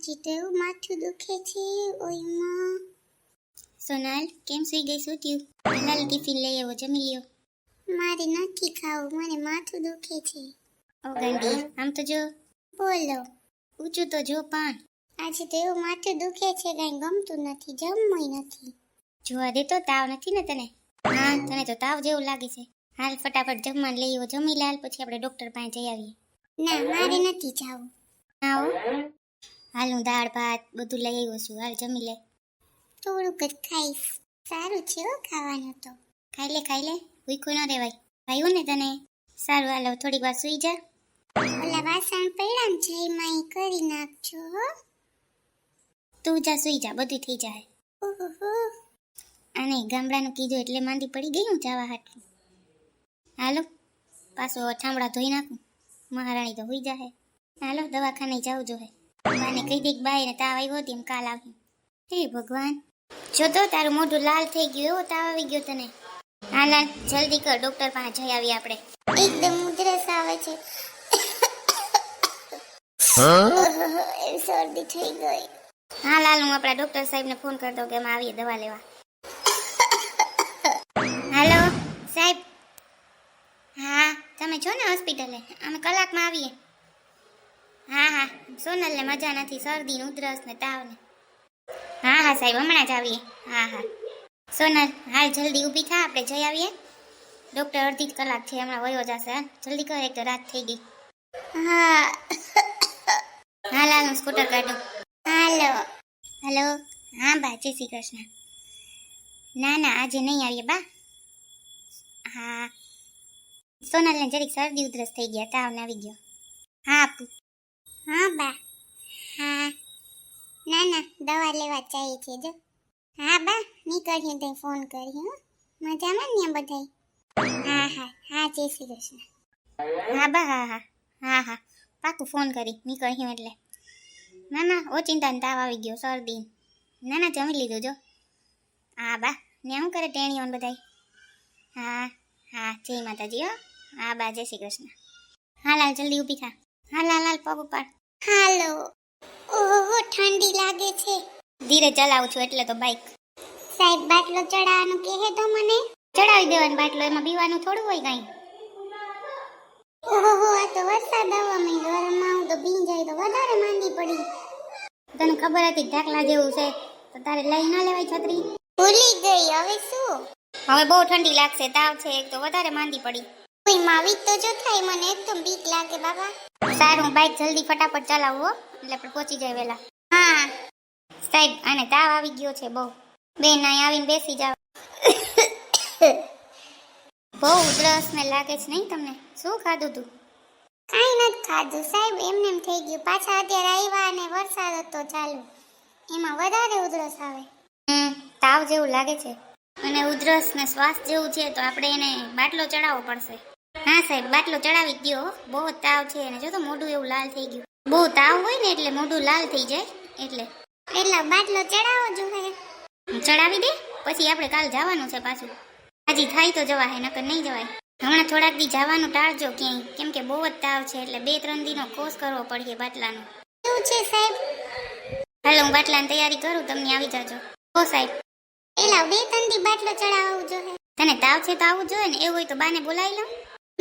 આજે તો એવું માથું દુખે છે ઓયમાં સોનાલ કેમ સુઈ ગઈ શું થયું? લાલ ટિફિન લઈ આવો જમી લ્યો. મારે નથી ખાવું મને માથું દુખે છે. ઓ ગાંડી આમ તો જો. બોલો. ઊંચું તો જો પણ આજે તો એવું માથું દુખે છે કઈ ગમતું નથી જમવું નથી. જોવા દે તો તાવ નથી ને તને? હા તને તો તાવ જેવું લાગે છે. હાલ ફટાફટ જમવાનું લઈ આવો જમી લાલ પછી આપણે ડોક્ટર પાસે જઈ આવીએ. ના મારે નથી જવું. આવો હાલ હું દાળ, ભાત બધું લઈ આવ્યો છું. હાલ જમી લે. થોડુંક જ ખાઈશ. સારું છે હો ખાવાનું તો. ખાઈ લે ખાઈ લે. ભૂખ્યું ન રહેવાય. ભાઈઓ ને તને? સારું, હાલો થોડીક વાર સુઈ જા. ઓલા વાસણ ને છે એમાં કરી નાખજો હો. તું જા, સુઈ જા. બધું થઈ જાય. ઓહો. અને ગામડાનું કીધું એટલે માંદી પડી ગઈ હું જવા હાટું. હાલો, પાછો ઠામડા ધોઈ નાખું. મહારાણી તો હોઈ જાહે. હાલો, દવાખાને જાવું જોહે. બાને કહી દે કે બાઈને તાવ આવ્યો તેમ કાલ આવી. હે ભગવાન જો તો તારું મોઢું લાલ થઈ ગયું એવો તાવ આવી ગયો તને. હા લાલ જલ્દી કર ડોક્ટર પાસે જઈ આવીએ આપણે. એકદમ ઉધરસ આવે છે. ઓહો, શરદી થઈ ગઈ. હા લાલ હું આપણા ડોક્ટર સાહેબને ફોન કરી દઉં કે અમે આવીએ દવા લેવા. હાલો સાહેબ. હા તમે છો ને હોસ્પિટલે? અમે કલાકમાં આવીએ. સોનલને મજા નથી શરદી ઉધરસ ને તાવ ને હા હા, સાહેબ, હમણાં જ આવીએ. હા હા. સોનલ, હાલ જલ્દી ઊભી થા, આપણે જઈ આવીએ. ડૉક્ટર અડધી કલાક છે હમણાં વયો જશે? જલ્દી કર, એક તો રાત થઈ ગઈ. હા. હા લાલ હું સ્કૂટર કાઢું. હાલો. હલો. હા, બા, જય શ્રી કૃષ્ણ. ના ના, આજે નહીં આવીએ, બા. હા. સોનલને જરીક શરદી ઉધરસ થઈ ગયા તાવ ને આવી ગયો. દવા લેવા જાય છે જો. હા બા નીકળ્યું તે ફોન કર્યો હો. મજામાં ને બધાય? હા હા હા, જય શ્રી કૃષ્ણ. હા બા, હા હા હા હા. પાકું ફોન કરી નીકળ્યું એટલે. ના ના ઓચિંતા તાવ આવી ગયો, શરદી ના. ના જમી લીધું જો. હા બા, ને શું કરે ટેણીઓ ને બધાય? હા હા, જય માતાજી હો. હા બા, જય શ્રી કૃષ્ણ. હા, લાલ, જલ્દી ઊભી થા. હા, લાલ લાલ, પગ ઉપાડ. હાલો. ઓહો ઠંડી લાગે છે. ધીરે ચલાવું છું એટલે તો બાઈક સાહેબ બાટલો ચડાવવાનું કહે તો મને? ચડાવી દેવાનો બાટલો એમાં પીવાનું થોડું હોય કાંઈ. ઓહો આ તો વરસાદ આવવા માંડ્યો. ગરમ આવું તો ભીંજાય તો વધારે માંદી પડી. તને ખબર હતી ઢાકલા જેવું છે? તો તારે લઈ ના લેવાય છત્રી. ભૂલી ગઈ હવે શું? હવે બહુ ઠંડી લાગશે તાવ છે એક તો વધારે માંદી પડી. કોઈ માવી તો જો થાય મને એકદમ બીક લાગે બાબા. સારું બાઇક જલ્દી ફટાફટ ચલાવો એટલે આપણે પહોંચી જાય વહેલા. હા. સાહેબ, આને તાવ આવી ગયો છે બહુ. બેન અહીં આવીને બેસી જાવ બહુ ઉધરસ ને લાગે છે નહીં તમને? શું ખાધું તું? કાંઈ નથી ખાધું સાહેબ એમને એમ થઈ ગયું. પાછા અત્યારે આવ્યા અને વરસાદ હતો ચાલુ. એમાં વધારે ઉધરસ આવે. હમ, તાવ જેવું લાગે છે. અને ઉધરસ ને શ્વાસ જેવું છે, તો આપણે એને બાટલો ચડાવવો પડશે. હા સાહેબ બાટલો ચડાવી જ બહુ જ તાવ છે અને જો તો મોઢું એવું લાલ થઈ ગયું. બહુ તાવ હોય ને એટલે મોઢું લાલ થઈ જાય. એટલે. એટલે બાટલો ચડાવો જોઈએ ચડાવી દે? પછી આપણે કાલ જવાનું છે પાછું. હજી થાય તો જવાય નકર નહીં જવાય. હમણાં થોડાક દી જવાનું ટાળજો ક્યાંય. કેમ કે બહુ જ તાવ છે એટલે બે ત્રણ દીનો કોર્સ કરવો પડશે બાટલાનો. શું છે સાહેબ? હાલો હું બાટલાની તૈયારી કરું તમને આવી જાજો. હો સાહેબ. એલા બે ત્રણ દી બાટલો ચડાવવું જોઈએ તને તાવ છે તો આવવું જોઈએ ને એવું હોય તો બાને બોલાવી લઉં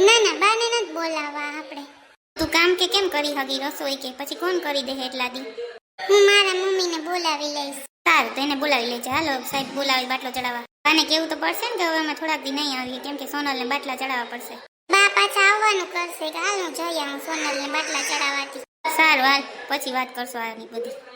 ના ના, બાને નથી બોલાવા આપણે. તું કામ કે કેમ કરી હગી રસોઈ કે? પછી કોણ કરી દે એટલા દી? હું મારા મમ્મીને બોલાવી લઈશ. સારું, તો એને બોલાવી લેજે. હાલો, સાહેબ, બોલાવી બાટલો ચડાવવા. બાને કેવું તો પડશે ને કે હવે અમે થોડાક દી નહીં આવીએ? કેમ કે સોનલને બાટલા ચડાવવા પડશે. બા, પાછા આવવાનું કરશે કે હાલ હું જઈ આવું સોનલને બાટલા ચડાવવાથી. સારું, હાલ, પછી વાત કરશો આની બધી.